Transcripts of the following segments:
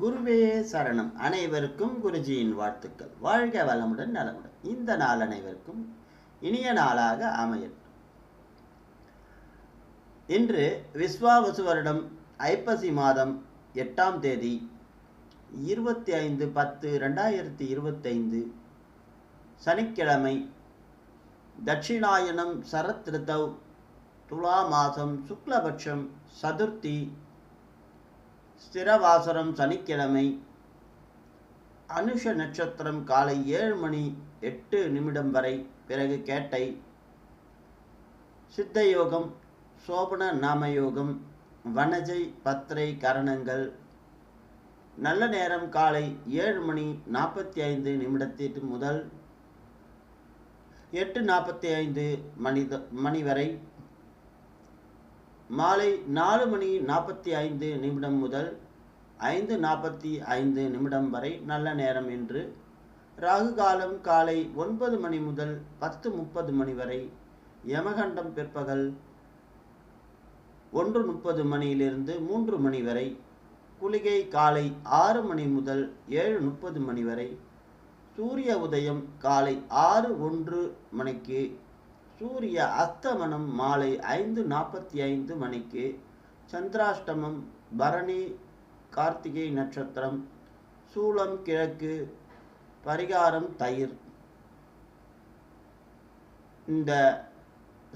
குருவே சரணம். அனைவருக்கும் குருஜியின் வாழ்த்துக்கள். வாழ்க வளமுடன் நலமுடன். இந்த நாள் அனைவருக்கும் இனிய நாளாக அமையட்டும். இன்று விஸ்வாவசு வருடம் ஐப்பசி மாதம் எட்டாம் தேதி இருபத்தி ஐந்து பத்து ரெண்டாயிரத்தி இருபத்தைந்து சனிக்கிழமை தட்சிணாயனம் சரத் ரிதவ் துலா மாதம் சுக்லபட்சம் சதுர்த்தி ஸ்திரவாசரம் சனிக்கிழமை அனுஷ நட்சத்திரம் காலை ஏழு மணி எட்டு நிமிடம் வரை. பிறகு கேட்டை சித்த யோகம் சோபன நாமயோகம் வனஜை பத்திரை கரணங்கள். நல்ல நேரம் காலை ஏழு மணி நாற்பத்தி ஐந்து நிமிடத்திற்கு முதல் எட்டு நாற்பத்தி ஐந்து மணி மணி வரை. மாலை நாலு மணி நாற்பத்தி ஐந்து நிமிடம் முதல் ஐந்து நாற்பத்தி ஐந்து நிமிடம் வரை நல்ல நேரம் என்று ராகு காலம் காலை ஒன்பது மணி முதல் பத்து முப்பது மணி வரை யமகண்டம் பிற்பகல் ஒன்று முப்பது மணியிலிருந்து மூன்று மணி வரை குளிகை காலை ஆறு மணி முதல் ஏழு முப்பது மணி வரை சூரிய உதயம் காலை ஆறு ஒன்று மணிக்கு சூரிய அஸ்தமனம் மாலை ஐந்து நாற்பத்தி ஐந்து மணிக்கு சந்திராஷ்டமம் பரணி கார்த்திகை நட்சத்திரம் சூளம் கிழக்கு பரிகாரம் தயிர். இந்த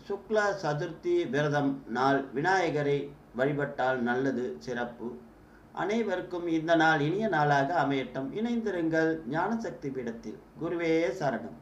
சுக்ல சதுர்த்தி விரதம் நாள் விநாயகரை வழிபட்டால் நல்லது சிறப்பு. அனைவருக்கும் இந்த நாள் இனிய நாளாக அமையட்டும். இணைந்திருங்கள் ஞானசக்தி பீடத்தில். குருவே சரணம்.